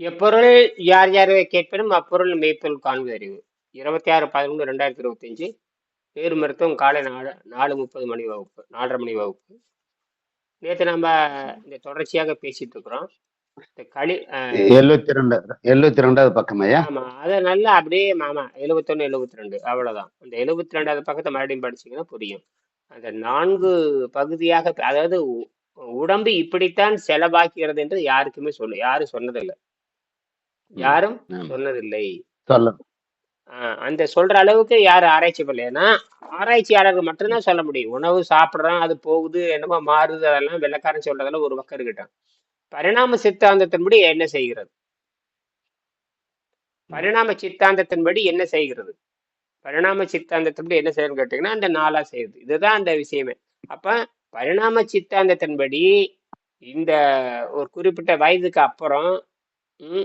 எப்பொருள் யார் யார் கேட்பினும் அப்பொருள் மெய்ப்பொருள் காண்பது அறிவு. இருபத்தி ஆறு பதினொன்று ரெண்டாயிரத்தி இருபத்தஞ்சு பேரு மருத்துவம் காலை நாலு நாலு முப்பது மணி வகுப்பு நாலரை மணி வகுப்பு. நேற்று நம்ம இந்த தொடர்ச்சியாக பேசிட்டு இருக்கிறோம். இந்த களி அஹ், எழுவத்தி ரெண்டு எழுவத்தி ரெண்டாவது பக்கம் ஐயா? ஆமா அதை நல்லா அப்படியே ஆமா எழுபத்தொன்னு எழுபத்தி ரெண்டு அவ்வளவுதான். அந்த எழுபத்தி ரெண்டாவது பக்கத்தை மறுபடியும் படிச்சீங்கன்னா புரியும். அந்த நான்கு பகுதியாக அதாவது உடம்பு இப்படித்தான் செலவாக்கிறது என்று யாருக்குமே சொல்லு யாரும் சொன்னதில்லை. யாரும். சொன்னதில்லை. சொல்ல. ஆஹ் அந்த சொல்ற அளவுக்கு யாரும் ஆராய்ச்சி பண்ணலைன்னா ஆராய்ச்சியாளர்கள் மட்டும்தான் சொல்ல முடியும். உணவு சாப்பிட்றோம் அது போகுது என்னமோ மாறுது அதெல்லாம் வெள்ளைக்காரன் சொல்றதெல்லாம் ஒரு பக்கம் இருக்கட்டும். பரிணாம சித்தாந்தத்தின்படி என்ன செய்கிறது? பரிணாம சித்தாந்தத்தின்படி என்ன செய்கிறது? பரிணாம சித்தாந்தத்தின்படி என்ன செய்யணும்னு கேட்டீங்கன்னா அந்த நாளா செய்யுது. இதுதான் அந்த விஷயமே. அப்ப பரிணாம சித்தாந்தத்தின்படி இந்த ஒரு குறிப்பிட்ட வயதுக்கு அப்புறம்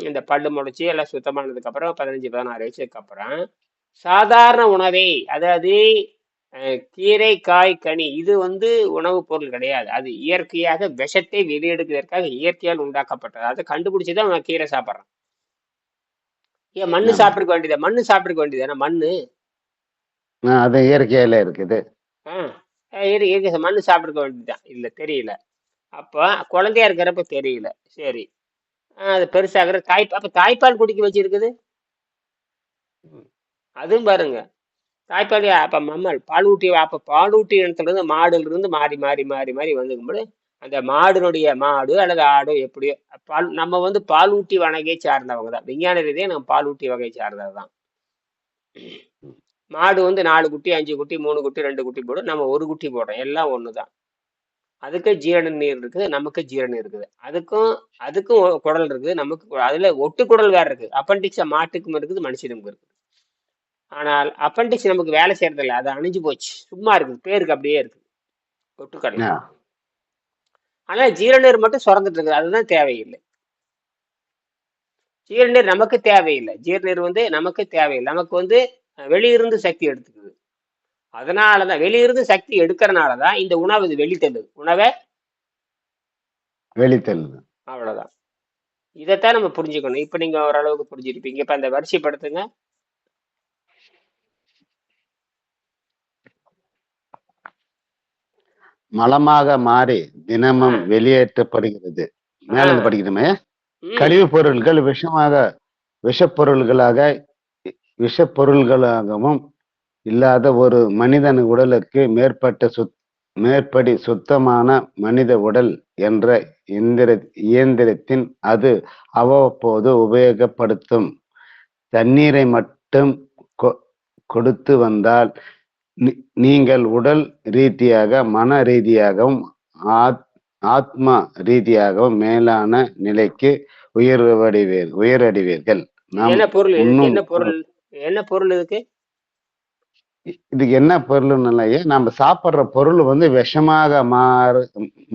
இந்த பல்லு முளைச்சி எல்லாம் சுத்தமானதுக்கு அப்புறம் பதினஞ்சு பதினாறு வயசுக்கு அப்புறம் சாதாரண உணவை அதாவது கீரை காய் கனி இது வந்து உணவுப் பொருள் கிடையாது. அது இயற்கையாக விஷத்தை வெளியெடுக்கிறதுக்காக இயற்கையால் உண்டாக்கப்பட்டது. அதை கண்டுபிடிச்சுதான் அவன் கீரை சாப்பிட்றான். ஏன் மண்ணு ஆமா. சாப்பிட்டுக்க வேண்டியதா? மண்ணு சாப்பிட்டுக்க வேண்டியதானே? மண்ணு? அது இயற்கையில இருக்குது. ஆ இரு இருக்கு மண்ணு சாப்பிட்டுக்க வேண்டியதுதான். இல்லை தெரியல. அப்போ குழந்தையா இருக்கிறப்ப தெரியல. சரி. ஆ, அது பெருசாகிற தாய் அப்போ தாய்ப்பால் குடிக்க வச்சிருக்குது? அதுவும் பாருங்க. தாய்ப்பால் அப்போ மம்மல் பால் ஊட்டி அப்போ பால் ஊட்டி இடத்துல இருந்து மாடுல இருந்து மாறி மாறி மாறி மாறி வந்துக்கும்போது அந்த மாடுனுடைய மாடு அல்லது ஆடோ எப்படியோ பால் நம்ம வந்து பால் ஊட்டி வகையை சார்ந்தவங்க தான். விஞ்ஞான ரீதியாக நம்ம பால் ஊட்டி வகையை சார்ந்தது தான் மாடு வந்து நாலு குட்டி அஞ்சு குட்டி மூணு குட்டி ரெண்டு குட்டி போடும். நம்ம ஒரு குட்டி போடுறோம். எல்லாம் ஒன்று தான் அதுக்கு ஜீரண நீர் இருக்குது நமக்கு ஜீரணம் இருக்குது. அதுக்கும் அதுக்கும் குடல் இருக்குது நமக்கு அதுல ஒட்டு குடல் வேற இருக்கு அப்பண்டிக்ஸ் மாட்டுக்கும் இருக்குது மனுஷனுக்கும் இருக்குது. ஆனால் அப்பண்டிக்ஸ் நமக்கு வேலை செய்யறது இல்லை அது அணிஞ்சு போச்சு. சும்மா இருக்குது. பேருக்கு அப்படியே இருக்கு ஒட்டுக்கடலை. ஆ, ஆனால் ஜீரணீர் மட்டும் சுரந்துட்டு இருக்குது. அதுதான் தேவையில்லை. ஜீரணீர் நமக்கு தேவையில்லை. ஜீரணீர் வந்து நமக்கு தேவையில்லை. நமக்கு வந்து வெளியிருந்து சக்தி எடுத்துக்குது. அதனாலதான் வெளியிருந்து சக்தி எடுக்கிறனால தான் இந்த உணவு இது வெளி தள்ளுது உணவை வெளித்தெழுது அவ்வளவுதான். இதைத்தான் நம்ம புரிஞ்சுக்கணும். இப்ப நீங்க ஓரளவுக்கு புரிஞ்சிருப்பீங்க. இப்ப அந்த வரிசைப்படுத்துங்க மலமாக மாறி தினமும். வெளியேற்றப்படுகிறது. மேல இருந்து ஆ. படிக்கணுமே கழிவுப் பொருட்கள் விஷமாக விஷப்பொருள்களாக விஷப்பொருள்களாகவும் இல்லாத ஒரு மனிதன் உடலுக்கு மேற்பட்ட சுத் மேற்படி சுத்தமான மனித உடல் என்ற இந்திர இயந்திரத்தின் அது அவ்வப்போது உபயோகப்படுத்தும். தண்ணீரை மட்டும் கொடுத்து வந்தால் நீங்கள் உடல் ரீதியாக மன ரீதியாகவும் ஆத் ஆத்மா ரீதியாகவும் மேலான நிலைக்கு உயர்வடைவீர் உயரடைவீர்கள். என்ன பொருள்? என்ன பொருள்? என்ன பொருள் இதுக்கு? இதுக்கு என்ன பொருள்னாலயே நம்ம சாப்பிடுற பொருள் வந்து விஷமாக மாறு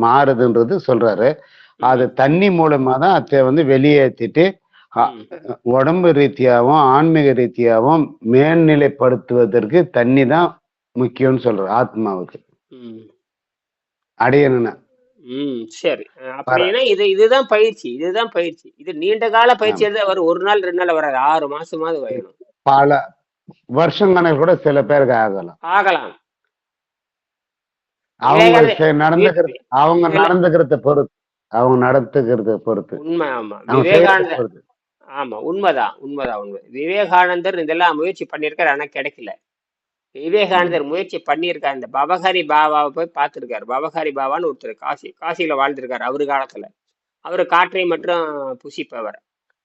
மாறுதுன்றது சொல்றாரு. அது தண்ணி மூலமா தான் அதை வந்து வெளியேற்றிட்டு உடம்பு ரீதியாகவும் ஆன்மீக ரீதியாகவும் மேல்நிலைப்படுத்துவதற்கு தண்ணி தான் முக்கியம்னு சொல்றாரு ஆத்மாவுக்கு. அடையணும்னா. ம், சரி. அப்படின்னா இது இதுதான் பயிற்சி இதுதான் பயிற்சி. இது நீண்ட கால பயிற்சி வரும். ஒரு நாள் ரெண்டு நாள் வராது. ஆறு மாசமாவது வேணும் பல வருஷம் கணக்கு கூட சில பேருக்கு ஆகலாம். ஆகலாம். அவங்க நடந்துக்கிறது அவங்க. நடந்துக்கிறத பொறுத்து அவங்க நடத்துக்கிறத பொறுத்து. உண்மை ஆமா. விவேகானந்தர் ஆமா உண்மைதான் உண்மைதான் உண்மை. விவேகானந்தர் இதெல்லாம் முயற்சி பண்ணியிருக்காரு ஆனா கிடைக்கல. விவேகானந்தர் முயற்சி பண்ணியிருக்காரு இந்த பவஹரி பாபாவை போய் பார்த்துருக்காரு. பவஹரி பாபான்னு ஒருத்தர் காசி காசியில வாழ்ந்திருக்காரு அவரு காலத்துல. அவர் காற்றை மட்டும் புசிப்பவர்.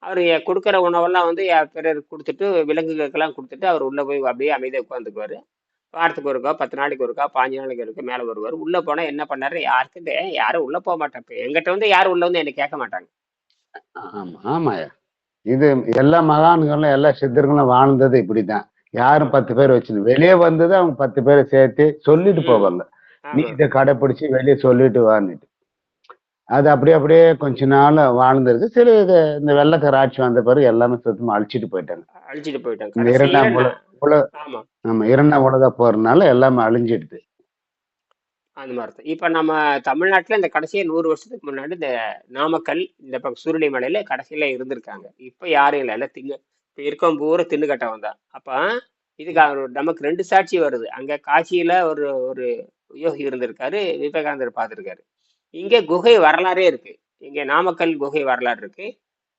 அவர் கொடுக்குற உணவெல்லாம் வந்து பிறருக்கு கொடுத்துட்டு விலங்குகளுக்கெல்லாம் கொடுத்துட்டு அவர் உள்ள போய் அப்படியே அமைதியாக உட்காந்துக்குவாரு வாரத்துக்கு ஒருக்கா பத்து நாளைக்கு ஒருக்கா பாஞ்சு நாளைக்கு ஒருக்கா மேலே வருவார். உள்ள போனா என்ன பண்ணாரு? யாருக்கும் யாரும் உள்ள போக மாட்டாங்க. எங்கிட்ட வந்து யாரும் உள்ள வந்து என்னை கேட்க மாட்டாங்க. ஆமா ஆமாயா இது எல்லா மகான்களும் எல்லா சித்தர்களும் வாழ்ந்தது இப்படிதான் யாரும் பத்து பேர் வச்சு வெளியே வந்தது அவங்க பத்து பேரை சேர்த்து சொல்லிட்டு. போவாங்க. நீ ஆமா இதை கடைப்பிடிச்சு வெளியே சொல்லிட்டு வான்னுட்டு. அது அப்படியே அப்படியே கொஞ்ச நாள் வாழ்ந்திருக்கு. சில இது இந்த வெள்ளக்கார ஆட்சி வந்த பிறகு எல்லாமே சுத்தமா அழிச்சிட்டு போயிட்டாங்க. அழிச்சிட்டு போயிட்டாங்க. இந்த கடைசியில இரண்டாம் உலக ஆமா. இரண்டாம் உலக போறதுனால எல்லாமே அழிஞ்சிடுது. அந்த மாதிரி தான். இப்போ நம்ம தமிழ்நாட்டில் இந்த கடைசியா நூறு வருஷத்துக்கு முன்னாடி இந்த நாமக்கல் இந்த பக்கம் சுருளி மலையில கடைசியில இருந்திருக்காங்க. இப்போ யாரும் இல்லை. எல்லாம் திங்க இப்போ இருக்கவன் பூரா தின்னு கட்டவன் தான். அப்போ இதுக்கு நமக்கு ரெண்டு சாட்சி வருது. அங்கே காசியில ஒரு ஒரு யோகி இருந்திருக்காரு. விவேகானந்தர் பார்த்துருக்காரு. இங்கே குகை வரலாறே இருக்கு. இங்கே நாமக்கல் குகை வரலாறு இருக்கு.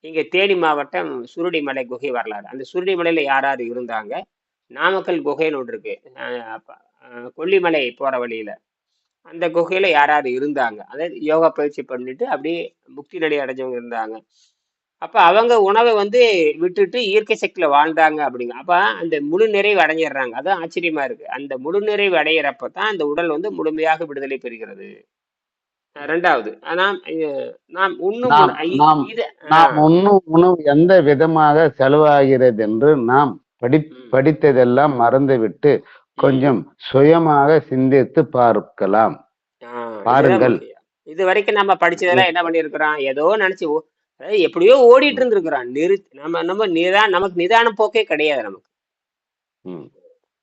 இங்கே தேனி மாவட்டம் சுருடிமலை குகை வரலாறு. அந்த சுருடிமலையில் யார் யார் இருந்தாங்க? நாமக்கல் குகைன்னு ஒன்று இருக்கு. கொல்லிமலை போகிற வழியில. அந்த குகையில் யார் யார் இருந்தாங்க? அதாவது யோகா பயிற்சி பண்ணிட்டு அப்படியே முக்தி நிலை அடைஞ்சவங்க இருந்தாங்க. அப்போ அவங்க உணவை வந்து விட்டுட்டு இயற்கை சக்தியில் வாழ்ந்தாங்க அப்படிங்க. அப்போ அந்த முழு நிறைவு அடைஞ்சிடுறாங்க. அதுதான் ஆச்சரியமா இருக்கு. அந்த முழு நிறைவு அடையிறப்ப தான் அந்த உடல் வந்து முழுமையாக விடுதலை பெறுகிறது. ரெண்டாவது. நாம் உண்ணும் எந்த விதமாக செலவாகிறது என்று நாம் படி படித்ததெல்லாம் மறந்துவிட்டு. கொஞ்சம் சுயமாக சிந்தித்து பார்க்கலாம். பாருங்கள். இது வரைக்கும் நம்ம படிச்சதெல்லாம் என்ன பண்ணியிருக்கிறோம்? ஏதோ நினைச்சு எப்படியோ ஓடிட்டு இருந்திருக்கிறோம். நிறு நம்ம நம்ம நிதான நமக்கு நிதான போக்கே கிடையாது நமக்கு.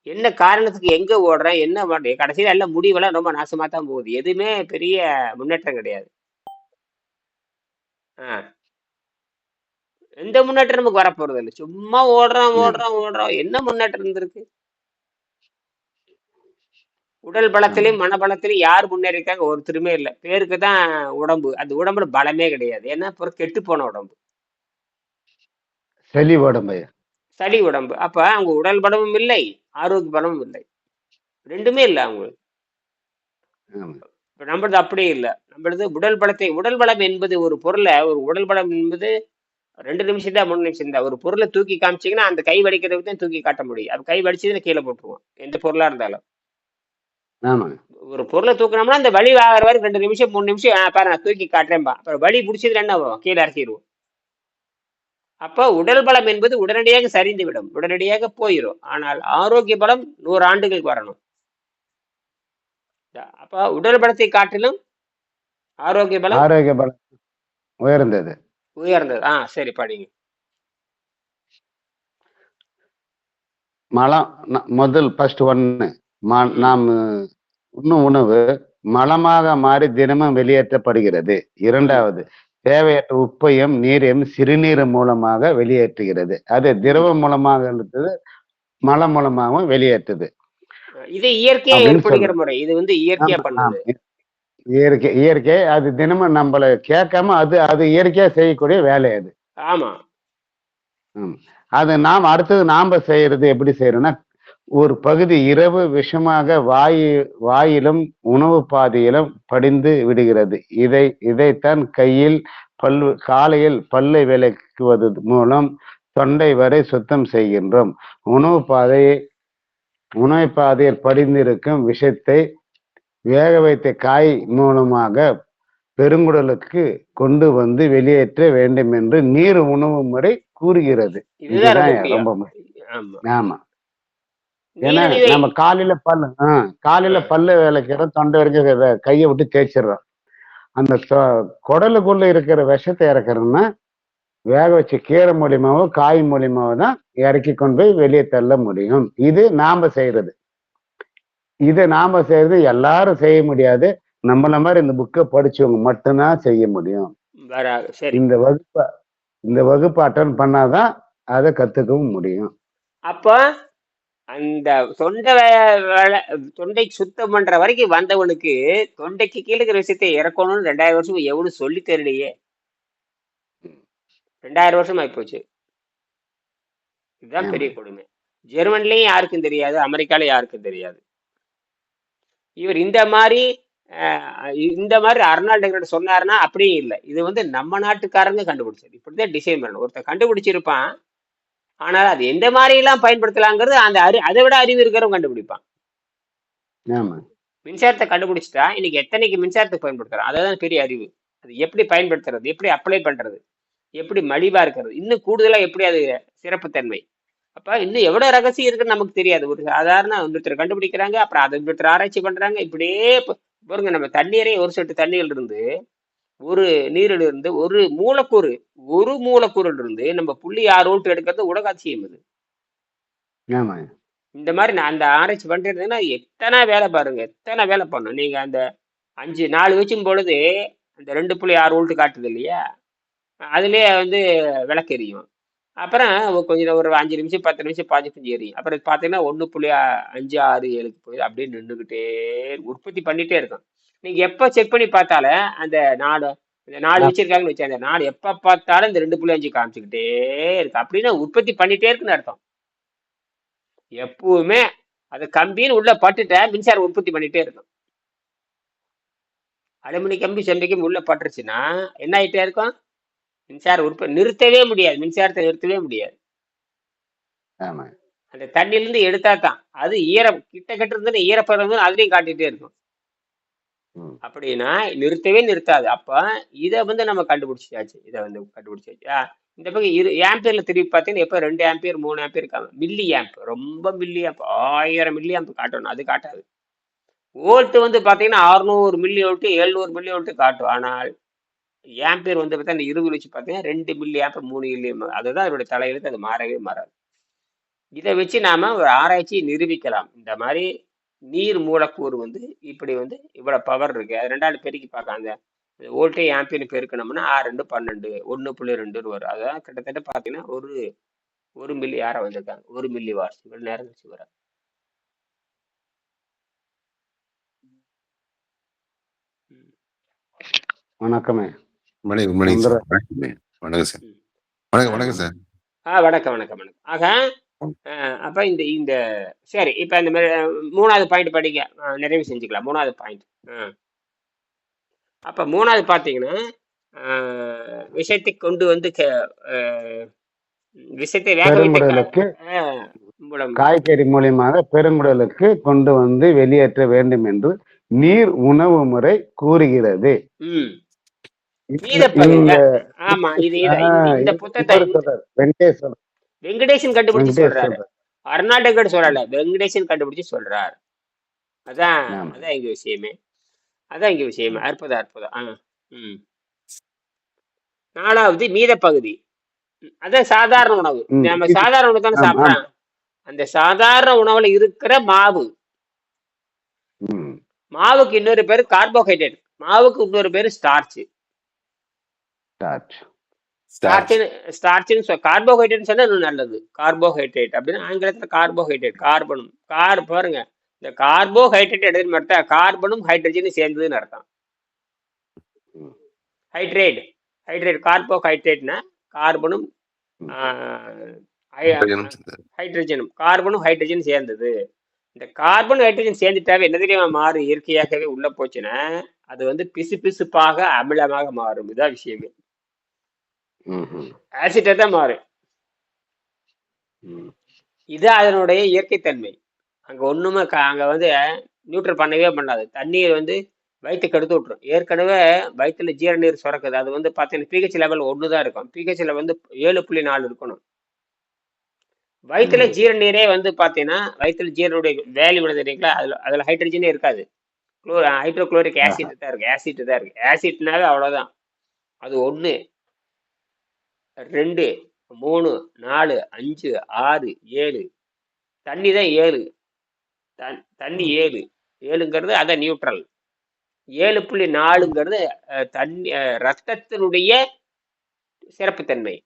என்ன காரணத்துக்கு எங்க ஓடுறேன் என்ன பண்றேன் கடைசியில எல்லாம் முடிவெல்லாம் ரொம்ப நாசமா தான் போகுது. எதுவுமே பெரிய முன்னேற்றம் கிடையாது. ஆ. எந்த முன்னேற்றம் நமக்கு வரப்போறது இல்லை. சும்மா ஓடுறோம். ஓடுறோம் ஓடுறோம். என்ன முன்னேற்றம் இருந்திருக்கு? உடல். பலத்திலையும் மனபலத்திலையும் யார் முன்னேறிருக்காங்க ஒருத்தருமே இல்லை. பேருக்கு தான் உடம்பு. அந்த உடம்புல பலமே கிடையாது. ஏன்னா அப்புறம் கெட்டு போன உடம்பு. சளி உடம்பு. சளி உடம்பு. அப்ப அவங்க உடல் பலமும் இல்லை. ஆரோக்கிய பலமும் இல்லை. ரெண்டுமே இல்லை அவங்களுக்கு. இப்ப நம்மளது அப்படியே இல்லை. நம்மளது உடல் பலத்தை உடல் பலம் என்பது ஒரு பொருளை ஒரு உடல் பலம் என்பது ரெண்டு நிமிஷம் தான் மூணு நிமிஷம் தான். ஒரு பொருளை தூக்கி காமிச்சீங்கன்னா அந்த கை வடிக்கிறதுக்கு தான் தூக்கி காட்ட முடியும். அது கை வடிச்சதுன்னு கீழே போட்டுருவோம். எந்த பொருளா இருந்தாலும். ஆமா ஒரு பொருளை தூக்குனோம்னா அந்த வலி ஆகிற வரைக்கும் ரெண்டு நிமிஷம் மூணு நிமிஷம் பாரு நான் தூக்கி காட்டுறேன்பா. அப்புறம் வலி பிடிச்சது என்ன ஆகும் கீழே இறக்கிடுவோம். அப்போ உடல் பலம் என்பது உடனடியாக சரிந்து விடும் உடனடியாக போயிடும் ஆனால் ஆரோக்கிய பலம் நூறு ஆண்டுகளுக்கு வரணும். அப்போ உடல் பலத்தை காட்டிலும் ஆரோக்கிய பலம் ஆரோக்கிய பலம் உயர்ந்தது. உயர்ந்தது. ஆ சரி படிங்க. மலம் முதல் ஃபர்ஸ்ட் ம் நாம் உண்ணும் உணவு மலமாக மாறி தினமும் வெளியேற்றப்படுகிறது. இரண்டாவது தேவையற்ற உப்பையும் நீரையும் சிறுநீர் மூலமாக வெளியேற்றுகிறது. அது திரவம் மூலமாக இருந்தது மலம் மூலமாகவும் வெளியேற்றுது. இது இயற்கையா ஏற்படுகிற முறை இது வந்து இயற்கையா பண்ணுது. இயற்கை இயற்கை அது தினமும் நம்மள கேட்காம அது அது இயற்கையா செய்யக்கூடிய வேலை அது. ஆமா. அது நாம் அடுத்தது நாம செய்யறது எப்படி செய்யறோம்னா ஒரு பகுதி இரவு விஷமாக வாயு வாயிலும் உணவு பாதையிலும் படிந்து விடுகிறது. இதை இதைத்தான் கையில் பல்லு காலையில் பல்லை விளக்குவது மூலம் தொண்டை வரை சுத்தம் செய்கின்றோம். உணவு பாதையை உணவு பாதையில் படிந்திருக்கும் விஷத்தை வேக வைத்த காய் மூலமாக பெருங்குடலுக்கு கொண்டு வந்து வெளியேற்ற வேண்டும் என்று நீர் உணவு முறை கூறுகிறது. இதுதான் ரொம்ப ஆமா. ஏன்னா நம்ம காலையில பல்லு ஆ, காலையில பல்லு விளக்கிறோம் தொண்டை வரைக்கும் கையை விட்டு தேய்ச்சிடுறோம். அந்த குடலுக்குள்ள இருக்கிற விஷத்தை இறக்குறோம்னா வேக வச்ச கீரை மூலியமாவோ காய் மூலியமாவோ தான் இறக்கி கொண்டு போய் வெளியே தள்ள முடியும். இது நாம செய்யறது இது நாம செய்யறது எல்லாரும் செய்ய முடியாது. நம்மள மாதிரி இந்த புக்கை படிச்சவங்க மட்டும்தான் செய்ய முடியும். இந்த வகுப்பை இந்த வகுப்பு அட்டன் பண்ணாதான் அதை கத்துக்கவும் முடியும். அப்போ அந்த தொண்டை வேலை- தொண்டை சுத்தம் பண்ற வரைக்கும் வந்தவனுக்கு தொண்டைக்கு கீழே இருக்கிற விஷயத்தை இறக்கணும்னு ரெண்டாயிரம் வருஷம் எவனும் சொல்லி தரலையே. ரெண்டாயிரம் வருஷம் ஆயிப்போச்சு இதுதான் பெரிய கொடுமை. ஜெர்மன்லயும் யாருக்கும் தெரியாது அமெரிக்கால யாருக்கும் தெரியாது. இவர் இந்த மாதிரி இந்த மாதிரி அர்னால்டு சொன்னாருன்னா அப்படியும் இல்லை. இது வந்து நம்ம நாட்டுக்காரங்க கண்டுபிடிச்சது. இப்படிதான் டிசைன் பண்ணணும். ஒருத்தர் கண்டுபிடிச்சிருப்பான் ஆனால் அது எந்த மாதிரி எல்லாம் பயன்படுத்தலாங்கிறது அந்த அறி அதை விட அறிவு இருக்கிறவங்க கண்டுபிடிப்பான் ஆமா. மின்சாரத்தை கண்டுபிடிச்சிட்டா இன்னைக்கு எத்தனைக்கு மின்சாரத்துக்கு பயன்படுத்துறோம்? அதுதான் பெரிய அறிவு. அது எப்படி பயன்படுத்துறது? எப்படி அப்ளை பண்றது? எப்படி மலிவா இருக்கிறது? இன்னும் கூடுதலா எப்படி அது சிறப்புத்தன்மை? அப்ப இன்னும் எவ்வளவு ரகசியம் இருக்குன்னு நமக்கு தெரியாது. ஒரு சாதாரண இன்னொருத்தர் கண்டுபிடிக்கிறாங்க அப்புறம் அதை இன்னொருத்தர் ஆராய்ச்சி பண்றாங்க. இப்படியே பாருங்க நம்ம தண்ணீரே ஒரு சொட்டு தண்ணியில் இருந்து ஒரு நீரில் இருந்து ஒரு மூலக்கூறு ஒரு மூலக்கூறில் இருந்து நம்ம புள்ளி ஆறு வோல்ட் எடுக்கிறது உலக அதிசயம் ஆமா. இந்த மாதிரி நான் அந்த ஆராய்ச்சி பண்றதுன்னா எத்தனை வேலை பாருங்க எத்தனை வேலை பண்ணும் நீங்க அந்த அஞ்சு நாலு வச்சும் பொழுது அந்த ரெண்டு புள்ளி ஆறு வோல்ட் காட்டுது இல்லையா? அதுலயே வந்து விளக்கு எரியும். அப்புறம் ஒரு கொஞ்ச நேரம் ஒரு அஞ்சு நிமிஷம் பத்து நிமிஷம் பாஞ்சு கொஞ்சம் எரியும். அப்புறம் பார்த்தீங்கன்னா ஒன்று புள்ளி அஞ்சு ஆறு ஏழுக்கு போய் அப்படியே நின்றுக்கிட்டே உற்பத்தி பண்ணிட்டே இருக்கும் நீங்க எப்போ செக் பண்ணி பார்த்தாலும் அந்த நாலு இந்த நாலு வச்சிருக்காங்கன்னு வச்சு அந்த நாலு எப்போ பார்த்தாலும் இந்த ரெண்டு புள்ளி அஞ்சு காமிச்சுக்கிட்டே இருக்கு. அப்படின்னா உற்பத்தி பண்ணிட்டே இருக்குன்னு அர்த்தம். எப்பவுமே அது கம்பின்னு உள்ள பட்டுட்ட மின்சாரம் உற்பத்தி பண்ணிட்டே இருக்கும் அலுமினி கம்பி செம்பி கம்பி உள்ள பட்டுருச்சுன்னா என்ன ஆயிட்டே இருக்கும்? மின்சாரம் உற்பத்தி நிறுத்தவே முடியாது. மின்சாரத்தை நிறுத்தவே முடியாது. ஆமா அந்த தண்ணியிலிருந்து எடுத்தா தான். அது ஈரம் கிட்ட கிட்ட இருந்து ஈரப்பதம் அதுலயும் காட்டிட்டே இருக்கும். அப்படின்னா நிறுத்தவே நிறுத்தாது. அப்ப இதை வந்து நம்ம கண்டுபிடிச்சாச்சு இதை வந்து கண்டுபிடிச்சாச்சு இந்த பக்கம் இரு ஆம்பியர்ல திருப்பி பார்த்தீங்கன்னா எப்போ ரெண்டு ஆம்பியர் மூணு ஆம்பியர் மில்லி ஆம்ப் ரொம்ப மில்லி ஆம்ப் ஆயிரம் மில்லி ஆம்ப் காட்டணும். அது காட்டாது. வோல்ட் வந்து பார்த்தீங்கன்னா அறுநூறு மில்லி ஓல்ட்டு எழுநூறு மில்லி ஓல்ட்டு காட்டும். ஆனால் ஆம்பியர் வந்து பார்த்தா இந்த இருபது வச்சு பார்த்தீங்கன்னா ரெண்டு மில்லி ஆம்ப் மூணு மில்லி அதுதான் அதோட தலையெழுத்து. அது மாறவே மாறாது. இதை வச்சு நாம ஒரு ஆராய்ச்சி நிரூபிக்கலாம். இந்த மாதிரி நீர் மூலக்கூறு வந்து இப்படி வந்து இவ்வளவு பவர் இருக்கு. அது ரெண்டாவது பெருக்கி பார்க்கலாம். அந்த வோல்டேஜ் ஆம்பியர் பெருக்கணும்னா ஆறு ரெண்டு பன்னெண்டு ஒன்று புள்ளி ரெண்டுன்னு வரும். அதான் கிட்டத்தட்ட பார்த்தீங்கன்னா ஒரு ஒரு மில்லி யாரை வந்திருக்காங்க. ஒரு மில்லி வாட்ஸ் இவ்வளவு நேரம் கழிச்சு வர வணக்கமே. வணக்கம் வணக்கம். சார் வணக்கம். வணக்கம் சார். வணக்கம் வணக்கம் சார். ஆ வணக்கம் வணக்கம் வணக்கம். ஆக அப்ப இந்த இந்த சரி இப்ப இந்த மாதிரி மூணாவது பாயிண்ட் படிக்க அஹ், நிறைவு செஞ்சுக்கலாம். மூணாவது பாயிண்ட் அப்ப மூணாவது பாத்தீங்கன்னா அஹ், விஷயத்தை கொண்டு வந்து க- அஹ், விஷயத்தை வேக வைத்த கா- பெருங்குடலுக்கு அஹ், மூலம் காய்கறி மூலியமாக பெருங்குடலுக்கு கொண்டு வந்து வெளியேற்ற வேண்டும் என்று நீர் உணவு முறை கூறுகிறது. ம். இந்த- மீதப்பகுதி இந்த ஆமா இது இது- ஆ, இந்த- இந்த இது புத்தகத்தை இவர் சொல்றார். வெங்கடேஷ் சொல்றார். வெங்கடேசன் கண்டுபிடிச்சு சொல்றாரு. அருணாடகர் சொல்லல வெங்கடேசன் கண்டுபிடிச்சு சொல்றார். அதான். அதான் இங்க விஷயமே. அதான் இங்க விஷயமே. அற்புதம் அற்புதம். ஆ ம். நாலாவது மீத பகுதி அதான் சாதாரண உணவு. நம்ம சாதாரண உணவு தானே ஆமா, சாப்பிடுறோம் அந்த சாதாரண உணவுல இருக்கிற மாவு. மாவுக்கு இன்னொரு பேரு கார்போஹைட்ரேட் மாவுக்கு இன்னொரு பேரு ஸ்டார்ச் ஸ்டார்ட். ஸ்டார்ச்சின் ஸ்டார்ச்சின்னு கார்போஹைட்ரேட் சொன்னா இன்னும் நல்லது. கார்போஹைட்ரேட் அப்படின்னு ஆங்கிலத்துல கார்போஹைட்ரேட் கார்பனும் கார் பாருங்க. இந்த கார்போஹைட்ரேட் எடுத்து மட்டும் கார்பனும் ஹைட்ரஜனும் சேர்ந்ததுன்னு அர்த்தம். ஹைட்ரேட் ஹைட்ரேட் கார்போஹைட்ரேட்னா கார்பனும். ஹைட்ரஜனும் கார்பனும் ஹைட்ரஜன் சேர்ந்தது. இந்த கார்பன் ஹைட்ரஜன் சேர்ந்துட்டாவே என்ன தெரியுமா மாறும்? இயற்கையாகவே உள்ள போச்சுன்னா அது வந்து பிசு பிசுப்பாக அமிலமாக மாறும். இதான் விஷயமே. ஆசிட்டா தான் மாறும். இது அதனுடைய இயற்கைத்தன்மை. அங்க ஒண்ணுமே க- அங்க வந்து நியூட்ரல் பண்ணவே பண்ணாது. தண்ணீர் வந்து வயிற்று கெடுத்து விட்டுரும். ஏற்கனவே வயிற்றுல ஜீர நீர் சுரக்குது. அது வந்து பார்த்தீங்கன்னா பிஹெச் லெவல் ஒன்று தான் இருக்கும். பிஹெச்ல வந்து ஏழு புள்ளி நாலு இருக்கணும். வயிற்றுல ம். ஜீர நீரே வந்து பார்த்தீங்கன்னா வயிற்றுல ஜீரனுடைய வேல்யூ தெரியுங்களா? அதுல அதுல ஹைட்ரஜனே இருக்காது. குளோ ஹைட்ரோகுளோரிக். ஆசிட் தான் இருக்கு. ஆசிட் தான் இருக்கு. ஆசிட்னாவே அவ்வளவுதான். அது ஒன்று ரெண்டு மூணு நாலு அஞ்சு ஆறு ஏழு. தண்ணி தான் ஏழு. தண்- தண்ணி ஏழு. ஏழுங்கிறது அதான் நியூட்ரல் ஏழு புள்ளி நாலுங்கிறது தண்ணி ரத்தத்தினுடைய சிறப்புத்தன்மை.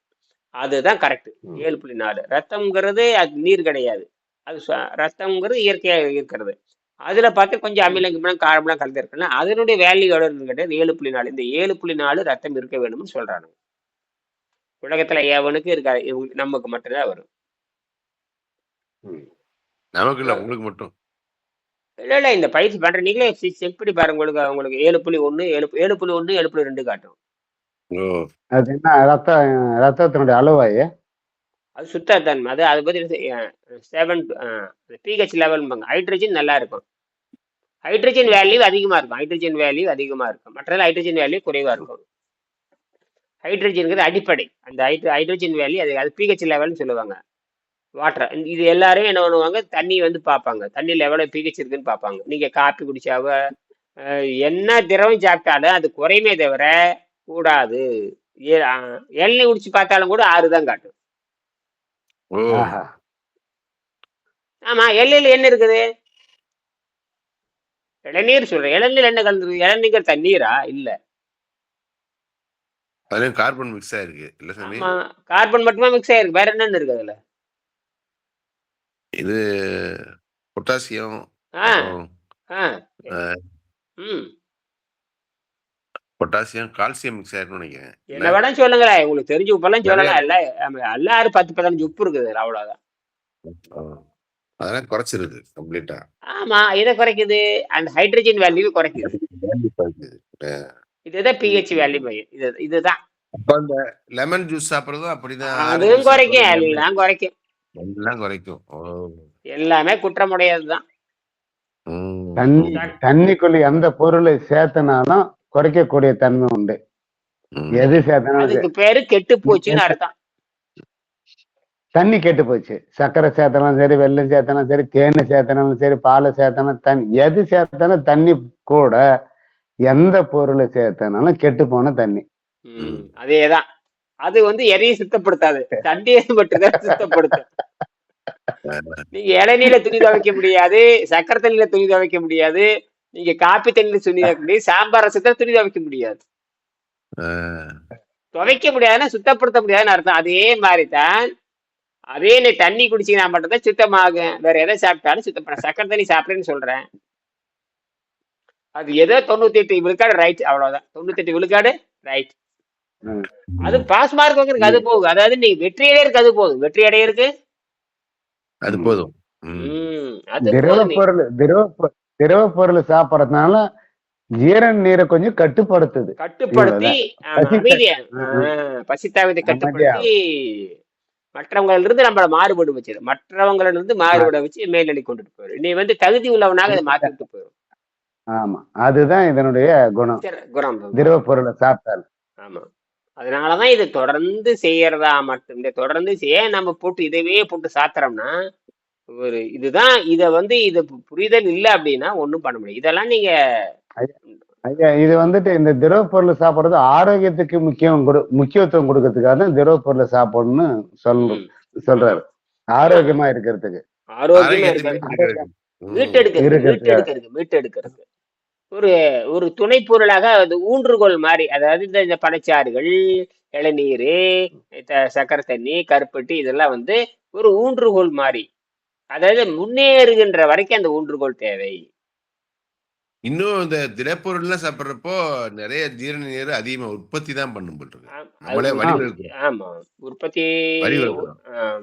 அதுதான் கரெக்ட். ஏழு புள்ளி நாலு. ரத்தம்ங்கிறது அது நீர் கிடையாது. அது ரத்தம்ங்கிறது இயற்கையாக இருக்கிறது. அதுல பார்த்து கொஞ்சம் அமிலம் கிமிலம் காரம்லாம் கலந்து இருக்குன்னா அதனுடைய வேல்யூ எவ்வளோ கேட்டது ஏழு புள்ளி நாலு. இந்த ஏழு புள்ளி நாலு ரத்தம் இருக்க வேணும்னு சொல்றாங்க உலகத்துல எவனுக்கு இருக்காது. நமக்கு மட்டும்தான் வரும். ம். நமக்கு இல்ல உங்களுக்கு மட்டும். இல்ல இல்ல இந்த பயிற்சி பண்ற நீங்களே செக் பண்ணி பாருங்க உங்களுக்கு உங்களுக்கு ஏழு புள்ளி ஒண்ணு ஏழு ஏழு புள்ளி ஒண்ணு ஏழு புள்ளி ரெண்டு காட்டும். அது என்ன ரத்த ரத்தத்தினுடைய அளவாயே? அது சுத்த தன்மை அது அதை பத்தி செவன் பிஹெச் லெவல் ஹைட்ரஜன் நல்லா இருக்கும். ஹைட்ரஜன் வேல்யூ அதிகமா இருக்கும். ஹைட்ரஜன் வேல்யூ அதிகமா இருக்கும். மற்றது ஹைட்ரஜன் வேல்யூ குறைவா இருக்கும். ஹைட்ரஜனுங்கிறது அடிப்படை. அந்த ஹைட்ர ஹைட்ரஜன் வேல்யூ அது அது பிஹெச் லெவல்னு சொல்லுவாங்க. வாட்டர் இது எல்லாரும் என்ன பண்ணுவாங்க? தண்ணி வந்து பார்ப்பாங்க தண்ணியில் எவ்வளோ பிஹெச் இருக்குன்னு பார்ப்பாங்க நீங்கள் காப்பி குடிச்சாவ என்ன திரவம் சாப்பிட்டாலும் அது குறையுமே தவிர கூடாது. இளநீர் குடிச்சு பார்த்தாலும் கூட ஆறு தான் காட்டும். ஆமா எல்லையில என்ன இருக்குது? இளநீர் சொல்றேன். இளநீர் என்ன கலந்துருக்கு இளநீர் தண்ணீரா? இல்ல. அதுலயும் கார்பன் மிக்ஸ் ஆயிருக்கு இல்ல சாமி? ஆமா. கார்பன் மட்டுமே மிக்ஸ் ஆயிருக்கு. வேற என்னென்ன இருக்கு அதுல? இது பொட்டாசியம் ஆ. அப்புறம், ஆ. அஹ், ம். பொட்டாசியம் கால்சியம் மிக்ஸ் ஆயிருக்கும்னு நினைக்கிறேன். என்ன இல்ல? வேணா சொல்லுங்களேன் உங்களுக்கு தெரிஞ்ச உப்பெல்லாம் நிறைய சொல்லலாம். இல்ல ஆமா, எல்லாரும் பத்து பதினஞ்சு உப்பு இருக்குது அவ்வளவுதான். ஆ. அதெல்லாம் குறைச்சிருது கம்ப்ளீட்டா ஆமா. எதை குறைக்குது? அந்த ஹைட்ரஜன் வேல்யூ குறைக்குது. இதுதான் பிஹெச் வேல்யூ இது இதுதான். லெமன் ஜூஸ் சாப்பிடுறதும் அப்படிதான் அதுவும் குறைக்கும். எல்லாம் குறைக்கும். எல்லாம் குறைக்கும். எல்லாமே குற்றமுடையதுதான். தண்ணி தண்ணிக்குள்ள எந்த பொருளை சேர்த்தனாலும் குறைக்கக்கூடிய தன்மை உண்டு. எது சேர்த்தனாலும் பேரு கெட்டு போச்சுன்னு அர்த்தம். தண்ணி கெட்டு போச்சு. சர்க்கரை சேர்த்தனாலும் சரி வெல்லம் சேர்த்தனாலும் சரி தேன் சேர்த்தனாலும் சரி பாலை சேர்த்தனாலும் தண்ணி எது சேர்த்தனாலும் தண்ணி கூட எந்த பொருளை சேர்த்தனாலும் கெட்டு போன தண்ணி. ம், அதேதான். அது வந்து எதையும் சுத்தப்படுத்தாது. தண்ணியை மட்டும்தான் சுத்தப்படுத்தும். நீங்க இளநீல துணி துவைக்க முடியாது சக்கரை தண்ணியில துணி துவைக்க முடியாது நீங்க காப்பி தண்ணியில துணி துவைக்க முடியாது சாம்பார் ரசத்துல துணி துவைக்க முடியாது. துவைக்க முடியாதுன்னா சுத்தப்படுத்த முடியாதுன்னு அர்த்தம். அதே மாதிரி தான் அதே நீ தண்ணி குடிச்சீங்கன்னா மட்டும்தான் சுத்தமாகும். வேற எதை சாப்பிட்டாலும் சுத்தம் பண்ண சக்கரை தண்ணி சாப்பிடுறேன்னு சொல்றேன். அது ஏதோ தொண்ணூத்தி எட்டு விழுக்காடு ரைட் அவ்வளவுதான். தொண்ணூத்தி எட்டு விழுக்காடு ரைட். அது பாஸ் மார்க் வாங்குறதுக்கு அது போகும் அதாவது நீ வெற்றி அடையறதுக்கு அது போதும் வெற்றி அடையறதுக்கு அது போதும். ம். ம், அது திரவ. பொருள் திரவ பொ- திரவ பொருள் சாப்பிடறதுனால ஜீரண நீரை கொஞ்சம் கட்டுப்படுத்துது. கட்டுப்படுத்தி ஆமா, பசித்த- அமைதியா. ம். பசித்தாவத்தை கட்டுப்படுத்தி மற்றவங்களிலிருந்து இருந்து நம்மள மாறுபடு வச்சது மற்றவங்களிலிருந்து இருந்து மாறுபட வச்சு மேல்நிலை கொண்டுட்டு போயிடும் நீ வந்து தகுதி உள்ளவனாக அதை மாத்தி விட்டு போயிடும் ஆமா. அதுதான் இதனுடைய குணம். சரி, குணம் திரவ பொருளை சாப்பிட்டால். ஆமா. அதனாலதான் இது தொடர்ந்து செய்யறதா மட்டும் இந்த தொடர்ந்து செய்ய நம்ம போட்டு இதவே போட்டு சாத்துறோம்னா ஒரு இதுதான் இத வந்து இது பு- புரிதல் இல்லை அப்படின்னா ஒண்ணும் பண்ண முடியாது. இதெல்லாம் நீங்க ஐயா இது வந்துட்டு இந்த திரவ பொருள் சாப்பிடுறது ஆரோக்கியத்துக்கு முக்கியம் கொடு முக்கியத்துவம் கொடுக்கறதுக்காக தான் திரவ பொருளை சாப்பிடணும்னு சொல் ம், சொல்றாரு. ஆரோக்கியமா இருக்கிறதுக்கு. ஆரோக்கியமா ஆரோக்கியத்தை இருக்க மீட்டெடுக்கிறது. இருக்கிறது. மீட்டெடுக்கிறது மீட்டெடுக்கிறது. ஒரு ஒரு துணை பொருளாக அது ஊன்றுகோல் மாதிரி அதாவது இந்த இந்த பழச்சாறுகள் இளநீர் சக்கரை தண்ணி கருப்பட்டி இதெல்லாம் வந்து ஒரு ஊன்றுகோல் மாதிரி அதாவது முன்னேறுகின்ற வரைக்கும் அந்த ஊன்றுகோல் தேவை. இன்னும் இந்த திடப்பொருள்லாம் சாப்பிடுறப்போ நிறைய ஜீரண நீர் அதிகமா உற்பத்தி தான் பண்ணும் போல் இருக்கு. ஆம், உற்பத்தி-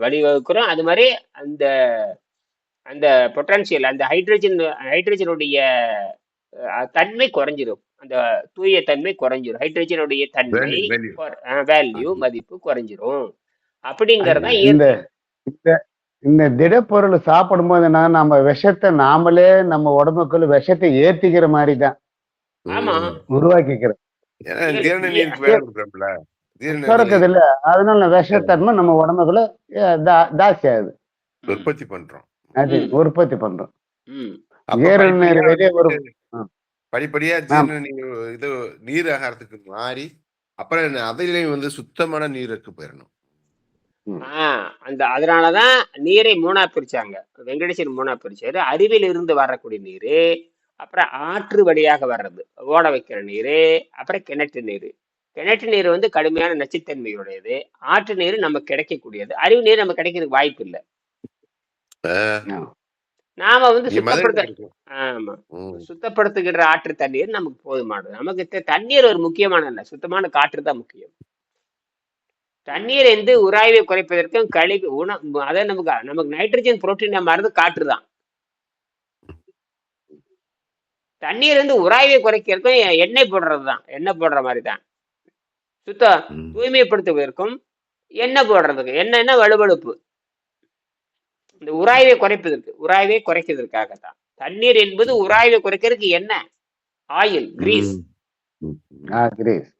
வழிவகுக்கிறோம் அது மாதிரி அந்த அந்த பொட்டன்சியல் அந்த ஹைட்ரஜன் ஹைட்ரஜனுடைய தன்மை குறைஞ்சிரும். அந்த தூய தன்மை குறைஞ்சிரும். ஹைட்ரஜனுடைய தன்மை. வேல்யூ மதிப்பு குறைஞ்சிரும். அப்படிங்கறத இந்த இந்த இந்த திடப்பொருள் சாப்பிடும்போது என்ன நம்ம விஷத்தை நாமளே நம்ம உடம்புக்குள்ள விஷத்தை ஏத்திக்கிற மாதிரி தான். உருவாக்கிக்கிறோம். சுரக்குது இல்ல அதனால விஷத்தன்மை நம்ம உடம்புக்குள்ள ஜாஸ்தி ஆகுது உற்பத்தி பண்றோம். அது. உற்பத்தி பண்றோம். படிப்படியா இது நீர் ஆகாரத்துக்கு மாறி அப்புறம் அதிலையும் வந்து சுத்தமான நீருக்கு போயிடணும் ஆ அந்த அதனாலதான் நீரை மூணா பிரிச்சாங்க. வெங்கடேசன் மூணா பிரிச்சாரு. அருவில இருந்து வரக்கூடிய நீர் அப்புறம் ஆற்று வழியாக வர்றது ஓட வைக்கிற நீர் அப்புறம் கிணற்று நீர். கிணற்று நீர் வந்து கடுமையான நச்சுத்தன்மையுடையது. ஆற்று நீர் நமக்கு கிடைக்கக்கூடியது. அறிவு நீர் நமக்கு கிடைக்கிறதுக்கு வாய்ப்பு இல்லை நாம வந்து சுத்தப்படுத்த. ஆமா. ம். சுத்தப்படுத்துகின்ற ஆற்று தண்ணீர் நமக்கு போதுமானது. நமக்கு தண்ணீர் ஒரு முக்கியமான இல்ல சுத்தமான காற்று தான் முக்கியம். தண்ணீர் வந்து உராய்வை குறைப்பதற்கும் கழிவு உண அதான் நமக்கு நமக்கு நைட்ரஜன் புரோட்டீன் மருந்து காற்று தான். தண்ணீர் வந்து உராய்வை குறைக்கிறதுக்கும் எண்ணெய் போடுறது தான். எண்ணெய் போடுற மாதிரி தான். சுத்தம் ம். தூய்மைப்படுத்துவதற்கும் எண்ணெய் போடுறதுக்கு. எண்ணெய்னா வலுவழுப்பு. இந்த உராய்வை குறைப்பதற்கு உராய்வை குறைக்கிறதுக்காக தான் தண்ணீர் என்பது உராய்வை குறைக்கிறதுக்கு என்ன? Oil grease grease.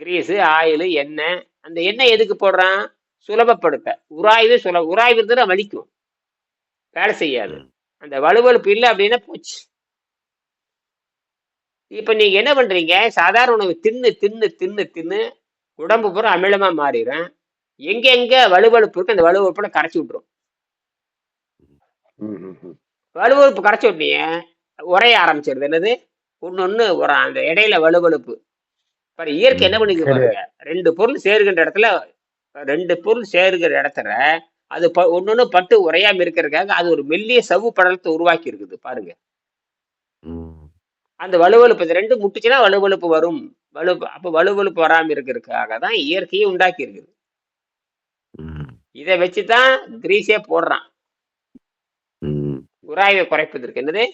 Grease oil எண்ணெய். அந்த எண்ணெய் எதுக்கு போடுறான்? சுலபப்படுத்த. உராய்வு சுல உராய்வு இருந்தா வலிக்கும். வேலை செய்யாது. அந்த வலுவழுப்பு இல்லை அப்படின்னா போச்சு. இப்ப நீங்க என்ன பண்றீங்க? சாதாரண உணவு தின்னு தின்னு தின்னு தின்னு உடம்பு பூரா அமிலமா மாறிடும் எங்க எங்க வலுவழுப்பு இருக்கு அந்த வலுவழுப்புல கரைச்சி விட்டுரும். வலுவழுப்பு கரைச்ச உடனே உரைய ஆரம்பிச்சிருது. என்னது? ஒண்ணு ஒண்ணு ஒரு அந்த இடையில வலுவழுப்பு பாரு இயற்கை என்ன பண்ணிருக்கு சரி. பாருங்க. ரெண்டு பொருள் சேருகின்ற இடத்துல ரெண்டு பொருள் சேருகிற இடத்துல அது ப- ஒண்ணொண்ணு பட்டு உரையாம இருக்கிறதுக்காக அது ஒரு மெல்லிய சவ்வு படலத்தை உருவாக்கி இருக்குது பாருங்க. அந்த வலுவழுப்பு இது ரெண்டு முட்டுச்சுன்னா வலுவழுப்பு வரும். வலு அப்ப வலுவழுப்பு வராம இருக்கிறதுக்காக தான் இயற்கையை உண்டாக்கி இருக்குது. இதை வச்சுதான் கிரீஸே போடுறான். உராய்வை குறைப்பதற்கு என்னது?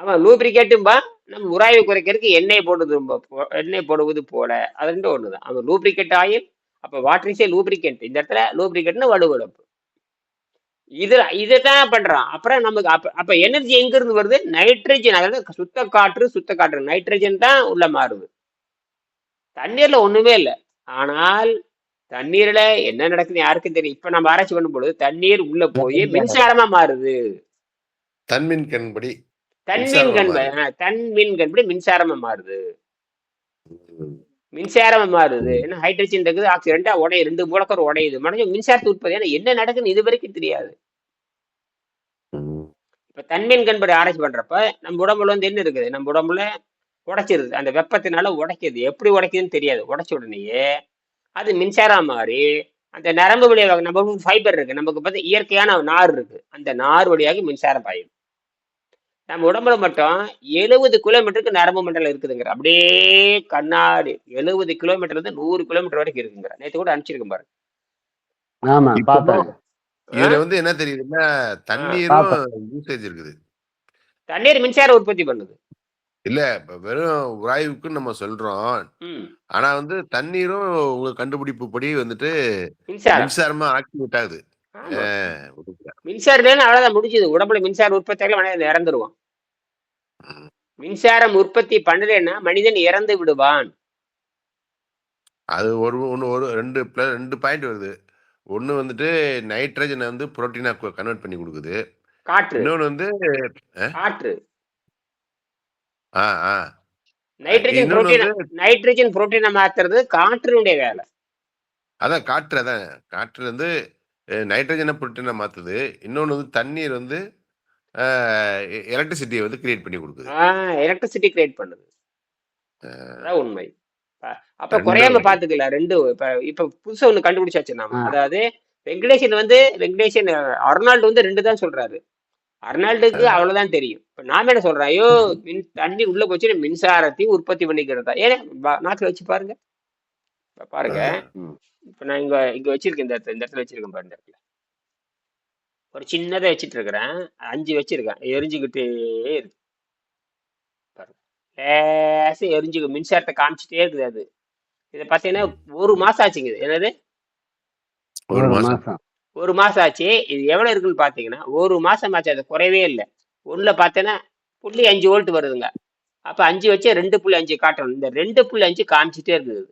அவன் லூப்ரிகேட்டும்பா நம்ம உராய்வு குறைக்கிறதுக்கு எண்ணெய் போடுவது எண்ணெய் போடுவது போல. அது ரெண்டும் ஒண்ணுதான். அவன் லூப்ரிகேட் ஆயில் அப்ப வாட்டரிசே லூப்ரிகேட் இந்த இடத்துல லூப்ரிகேட்னா வலுவழுப்பு இதுல இதைத்தான் பண்றான். அப்புறம் நமக்கு அப்ப அப்ப எனர்ஜி எங்க இருந்து வருது? நைட்ரஜன் அதாவது சுத்த காற்று சுத்த காற்று. நைட்ரஜன் தான் உள்ள மாறுது. தண்ணீர்ல ஒண்ணுமே இல்லை. ஆனால் தண்ணீர்ல என்ன நடக்குதுன்னு யாருக்கும் தெரியும். இப்ப நம்ம ஆராய்ச்சி பண்ணும்போது தண்ணீர் உள்ள போய் மின்சாரமா மாறுது. தன்மின் கண்படி தன்மின் மின்சாரமா கண்ப தன்மின் கண்படி மின்சாரமா மாறுது. மின்சாரமா மாறுது. ஏன்னா ஹைட்ரஜன் இருக்குது ஆக்சிடென்டா உடைய ரெண்டு மூலக்கர் உடையுது. மனுஷன் மின்சாரத்தை உற்பத்தி ஏன்னா என்ன நடக்குன்னு இது வரைக்கும் தெரியாது. இப்ப தன்மின் கண்படி ஆராய்ச்சி பண்றப்ப நம்ம உடம்புல வந்து என்ன இருக்குது? நம்ம உடம்புல உடைச்சிருது. அந்த வெப்பத்தினால உடைக்குது. எப்படி உடைக்குதுன்னு தெரியாது. உடைச்ச உடனேயே அது மின்சாரம் மாறி அந்த நரம்பு வழியாக நம்ம ஃபைபர் இருக்கு. நமக்கு பார்த்து இயற்கையான நார் இருக்கு. அந்த நார் வழியாக மின்சாரம் பாயும். நம்ம உடம்புல மட்டும் எழுபது கிலோமீட்டருக்கு நரம்பு மண்டலம் இருக்குதுங்கிற அப்படியே கண்ணாடி எழுபது கிலோமீட்டர்ல இருந்து நூறு கிலோமீட்டர் வரைக்கும் இருக்குங்கிற. நேற்று கூட அனுப்பிச்சிருக்கேன் பாருங்க ஆமா இதுல வந்து என்ன தெரியுதுன்னா தண்ணீரும் யூசேஜ் இருக்குது. தண்ணீர் மின்சாரம் உற்பத்தி பண்ணுது. இல்ல இப்ப வெறும் உராய்வுக்கு நம்ம சொல்றோம். ஆனா வந்து தண்ணீரும் உங்க கண்டுபிடிப்பு படி வந்துட்டு மின்சாரம். ஆக்டிவேட் ஆகுது. அஹ், உடுப்புல. மின்சாரம் அவ்வளவுதான் முடிஞ்சது. உடம்புல மின்சாரம் உற்பத்தி ஆகல மனிதன் இறந்துருவான். மின்சாரம் உற்பத்தி பண்ணலைன்னா மனிதன் இறந்து விடுவான். அது ஒரு ஒன்று ஒரு ரெண்டு பிளஸ் ரெண்டு பாயிண்ட் வருது. ஒண்ணு வந்துட்டு நைட்ரஜனை வந்து புரோட்டீனா கன்வெர்ட் பண்ணி கொடுக்குது. காற்று. இன்னொன்னு வந்து காற்று. நைட்ரஜன் புரோட்டீன் நைட்ரஜன் புரோட்டீனை மாத்துறது காற்றினுடைய வேலை. அதான் காற்று அதான். காற்று வந்து நைட்ரஜனை புரோட்டீனை மாத்துது. இன்னொன்னு வந்து தண்ணீர் வந்து எலக்ட்ரிசிட்டியை வந்து கிரியேட் பண்ணி கொடுக்குது. எலக்ட்ரிசிட்டி கிரியேட் பண்ணுது. அதான் உண்மை. அப்ப குறையாம இருக்கு. பாத்துக்கல ரெண்டு. இப்ப இப்ப புதுசா ஒண்ணு கண்டுபிடிச்சாச்சு நாம. அதாவது வெங்கடேசன் வந்து வெங்கடேசன் அர்னால்டு வந்து ரெண்டு தான் சொல்றாரு. அர்னால்டுக்கு அவ்வளவுதான் தெரியும். இப்ப நாம என்ன சொல்றோம்? ஐயோ மின் தண்ணி உள்ள போச்சு மின்சாரத்தையும் உற்பத்தி பண்ணிக்கிறதா? ஏன்? பா- நாக்குல வச்சு பாருங்க. பாருங்க. இப்ப நான் இங்க இங்க வச்சிருக்கேன் இந்த இடத்துல இந்த இடத்துல வச்சிருக்கேன் பாருங்க ஒரு சின்னதை வச்சிட்டு இருக்கிறேன் அஞ்சு வச்சிருக்கேன். எரிஞ்சுக்கிட்டே இருக்கு. பாருங்க. லேசா மின்சாரத்தை காமிச்சிட்டே இருக்குது அது. இதை பார்த்தீங்கன்னா ஒரு மாசம் ஆச்சுங்க என்னது? ஒரு மாசம். ஒரு மாசம் ஆச்சு. இது எவ்வளவு இருக்குன்னு பாத்தீங்கன்னா ஒரு மாசம் ஆச்சு. அது குறையவே இல்லை. ஒண்ணுல பார்த்தீங்கன்னா புள்ளி அஞ்சு வோல்ட் வருதுங்க. அப்ப அஞ்சு வச்சு ரெண்டு புள்ளி அஞ்சு காட்டணும். இந்த ரெண்டு புள்ளி அஞ்சு காமிச்சிட்டே இருக்குது.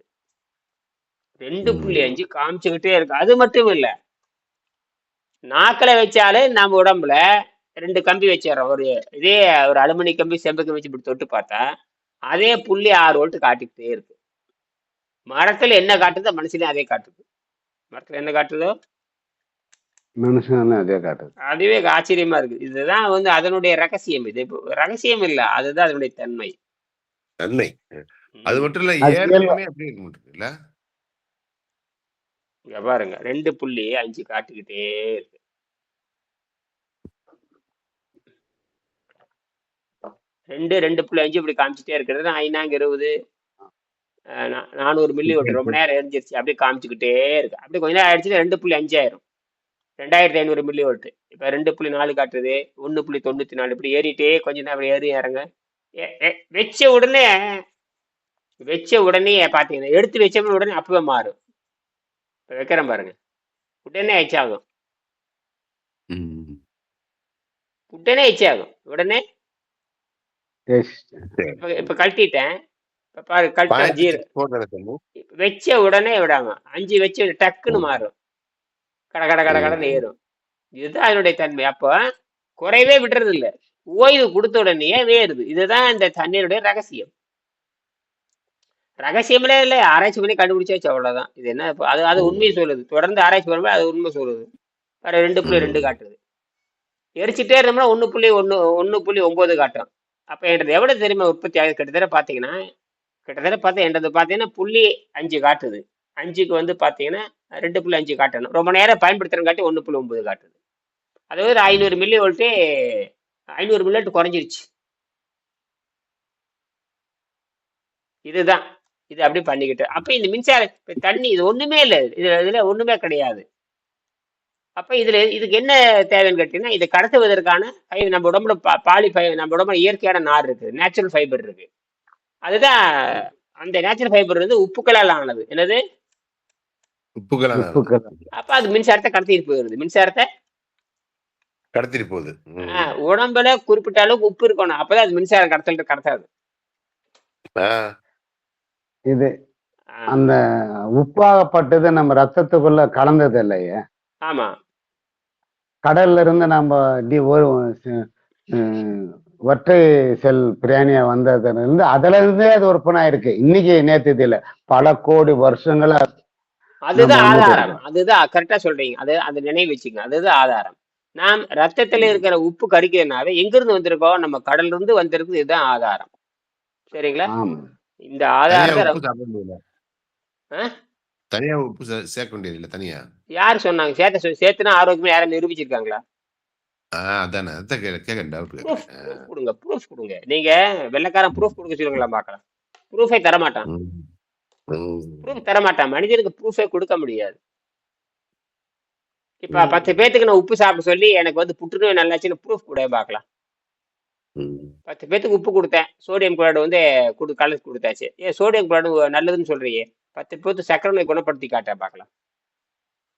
ரெண்டு புள்ளி அஞ்சு காமிச்சுக்கிட்டே இருக்கு. அது மட்டும் இல்ல. நாக்கில வச்சாலே நம்ம உடம்புல ரெண்டு கம்பி வச்சிடறோம். ஒரு இதே ஒரு அலுமினி கம்பி செம்பு கம்பி வச்சு இப்படி தொட்டு பார்த்தா அதே புள்ளி ஆறு வோல்ட் காட்டிக்கிட்டே இருக்கு. மரத்துல என்ன காட்டுதோ மனுஷனே அதே காட்டுது. மரத்துல என்ன காட்டுதோ? மனுஷன் அதே காட்டுது. அதுவே ஆச்சரியமா இருக்கு. இதுதான் வந்து அதனுடைய ரகசியம். இது இப்போ ரகசியம் இல்ல. அதுதான் அதனுடைய தன்மை. நன்மை அது மட்டும் இல்ல ஏற்கனவே அப்படி இருக்க இங்க பாருங்க. ரெண்டு புள்ளி அஞ்சு காட்டிக்கிட்டே இருக்கு. ரெண்டு ரெண்டு புள்ளி அஞ்சு இப்படி காமிச்சிட்டே இருக்கிறது. ஐநாங்க இருபது நானூறு மில்லி ஓட்டு ரொம்ப நேரம் எரிஞ்சிருச்சு. அப்படியே காமிச்சுக்கிட்டே இருக்கு. அப்படியே கொஞ்ச நேரம் ஆயிடுச்சுன்னா ரெண்டு புள்ளி அஞ்சாயிரம். ரெண்டாயிரத்தி ஐநூறு மில்லி ஓட்டு இப்போ ரெண்டு புள்ளி நாலு காட்டுது. ஒன்று புள்ளி தொண்ணூற்றி நாலு. இப்படி ஏறிட்டே கொஞ்ச நேரம் அப்படி ஏறி இறங்க. வச்ச உடனே வச்ச உடனே பார்த்தீங்கன்னா எடுத்து வச்ச உடனே அப்பவே மாறும். இப்போ வைக்கிறேன் பாருங்க. உடனே எச் ஆகும். ம். உடனே எச் ஆகும். உடனே இப்போ இப்போ கழட்டிட்டேன். இப்போ பாரு கழட்டா ஜீரோ? வச்ச உடனே விடாம அஞ்சு வச்சு டக்குன்னு மாறும். கட கட கட கடன்னு ஏறும். இதுதான் அதனுடைய தன்மை. அப்போ குறைவே விடுறது இல்ல ஓய்வு கொடுத்த உடனே வேறுது இதுதான் இந்த தண்ணீருடைய ரகசியம். ரகசியமே இல்லை. ஆராய்ச்சி பண்ணி கண்டுபிடிச்சாச்சு அவ்வளவுதான். இது என்ன அது அது உண்மையை சொல்லுது. தொடர்ந்து ஆராய்ச்சி பண்ணும்போது அது உண்மை சொல்லுது. வேற ரெண்டு புள்ளி ரெண்டு. காட்டுது. எரிச்சிட்டே இருந்தோம்னா ஒன்று புள்ளி ஒன்று ஒன்று புள்ளி ஒம்பது காட்டும். அப்போ என்கிறது எவ்வளோ தெரியுமா உற்பத்தி ஆகுது கிட்டத்தட்ட பார்த்தீங்கன்னா கிட்டத்தட்ட பார்த்தா என்னது பார்த்தீங்கன்னா புள்ளி அஞ்சு காட்டுது. அஞ்சுக்கு வந்து பார்த்தீங்கன்னா ரெண்டு புள்ளி அஞ்சு காட்டணும். ரொம்ப நேரம் பயன்படுத்துறேன் காட்டி ஒன்று புள்ளி ஒம்பது காட்டுது. அதாவது ஐநூறு மில்லி வோல்ட்டு ஐநூறு மில்லட் குறைஞ்சிருச்சு. இதுதான். இது அப்படி பண்ணிக்கிட்டு. அப்போ இந்த மின்சார தண்ணி இது ஒன்றுமே இல்லை. இதில் இதில் ஒன்றுமே கிடையாது. அப்போ இதில் இதுக்கு என்ன தேவைன்னு கேட்டிங்கன்னா இதை கடத்துவதற்கான பை நம்ம உடம்புல பா- பாலி பை நம்ம உடம்புல இயற்கையான நார் இருக்குது. நேச்சுரல் ஃபைபர் இருக்குது. அதுதான் அந்த நேச்சுரல் ஃபைபர் வந்து உப்புக்களால் ஆனது. என்னது? அப்ப அது மின்சாரத்தை கடத்திட்டு போயிருது மின்சாரத்தை? கடத்திட்டு போகுது. உடம்புல குறிப்பிட்ட அளவுக்கு உப்பு இருக்கணும். அப்பதான் அது மின்சாரம் கடத்தல் கடத்தாது. இது அந்த உப்பாகப்பட்டது நம்ம ரத்தத்துக்குள்ள கலந்தது இல்லையே? ஆமா. கடல்ல இருந்து நம்ம டி ஒரு ஒற்றை செல் பிரியாணியா வந்ததுல இருந்து அதுல இருந்தே அது உற்பத்தி ஆயிருக்கு இன்னைக்கு நேத்து இதுல பல கோடி வருஷங்களா அதுதான் ஆதாரம். அதுதான் கரெக்டா சொல்றீங்க. அது அந்த நினைவு வச்சுக்கங்க. அதுதான் ஆதாரம். நாம் ரத்தத்துல இருக்கிற உப்பு கரிக்கிறதுனால எங்கிருந்து வந்திருக்கோம் நம்ம கடல்ல இருந்து வந்திருக்கு இதுதான் ஆதாரம். சரிங்களா? இந்த ஆதாரத்தை? தனியா உப்பு சேர்க்க வேண்டியது இல்ல தனியா யார் சொன்னாங்க? சேர்த்த சேர்த்துனா ஆரோக்கியமா யாரும் நிரூபிச்சிருக்காங்களா? அதானே. கொடுங்க ப்ரூஃப் கொடுங்க. நீங்க வெள்ளைக்காரன் ப்ரூஃப் கொடுக்க சொல்லுங்களா பார்க்கலாம். ப்ரூஃபே தர மாட்டான் ப்ரூஃப் தர மாட்டான் மனிதனுக்கு ப்ரூஃபே கொடுக்க முடியாது. இப்ப. பத்து பேத்துக்கு நான் உப்பு சாப்பிட சொல்லி எனக்கு வந்து புற்றுநோய் நல்லாச்சுன்னு ப்ரூஃப் கூட பார்க்கலாம். பத்து பேத்துக்கு உப்பு கொடுத்தேன். சோடியம் குளோரைடு வந்து கொடு கலந்து கொடுத்தாச்சு. ஏன் சோடியம் குளோரைடு நல்லதுன்னு சொல்றீங்க பத்து பேர்த்து சக்கரை நோய் குணப்படுத்தி காட்ட பார்க்கலாம்.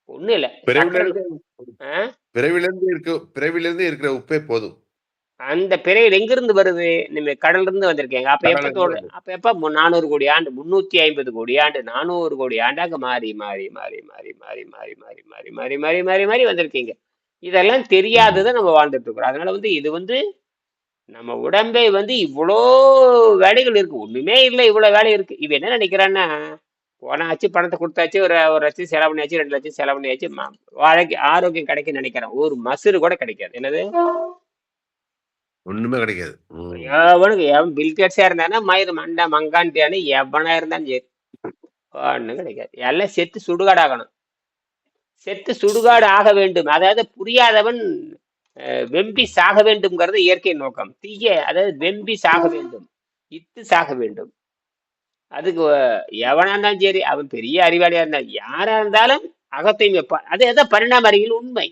ஒண்ணும் இல்ல. பிறவில சக்கரை இருந்து ஆ? பிறவில இருந்து இருக்க பிறவில இருந்து இருக்கிற உப்பே போதும். அந்த பிறகு எங்க இருந்து வருது நீங்க கடல்ல இருந்து வந்திருக்கீங்க அப்ப கடல்ல எப்ப இருந்து தோடு அப்ப எப்ப நானூறு கோடி ஆண்டு முன்னூத்தி ஐம்பது கோடி ஆண்டு நானூறு கோடி ஆண்டாக மாறி மாறி மாறி மாறி மாறி மாறி மாறி மாறி மாறி மாறி மாறி மாறி வந்திருக்கீங்க இதெல்லாம் தெரியாததை நம்ம வாழ்ந்துட்டு இருக்கிறோம் அதனால வந்து இது வந்து நம்ம உடம்பை வந்து இவ்வளோ வேலைகள் இருக்கு ஒண்ணுமே இல்லை இவ்வளவு வேலை இருக்கு இவ என்ன நினைக்கிறான்னா போனாச்சு பணத்தை கொடுத்தாச்சு ஒரு ஒரு லட்சம் செலவு பண்ணியாச்சு ரெண்டு லட்சம் செலவு பண்ணியாச்சு வாழ்க்கை ஆரோக்கியம் கிடைக்கும் நினைக்கிறேன் ஒரு மசுறு கூட கிடைக்காது என்னது ஒண்ணுமே கிடைக்காது. ம். எவனுக்கு எவன் பில்கேட்ஸா இருந்தானா மயிறு மண்டை மங்கான்ட்டியானு எவனா இருந்தாலும் சரி. ஒண்ணும் கிடைக்காது. எல்லாம் செத்து சுடுகாடாகணும். செத்து சுடுகாடு ஆக வேண்டும். அதாவது புரியாதவன் அஹ், வெம்பி சாக வேண்டும்ங்கிறது இயற்கை நோக்கம். தீய அதாவது வெம்பி சாக வேண்டும். இத்து சாக வேண்டும். அதுக்கு அஹ், எவனா இருந்தாலும் சரி அவன் பெரிய அறிவாளியா இருந்தாலும் யாரா இருந்தாலும் அகத்தையும் வைப்பான். அது எதாவது பரிணாம அறிவியல் உண்மை.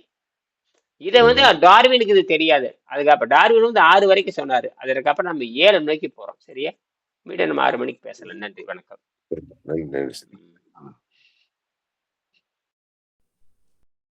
இதை வந்து டார்வினுக்கு இது தெரியாது. அதுக்கப்புறம் டார்வின் வந்து ஆறு வரைக்கும் சொன்னாரு. அதுக்கப்புறம் நம்ம ஏழு நோக்கி போறோம். சரியா? மீண்டும் நம்ம ஆறு மணிக்கு பேசலாம். நன்றி. வணக்கம். நன்றி.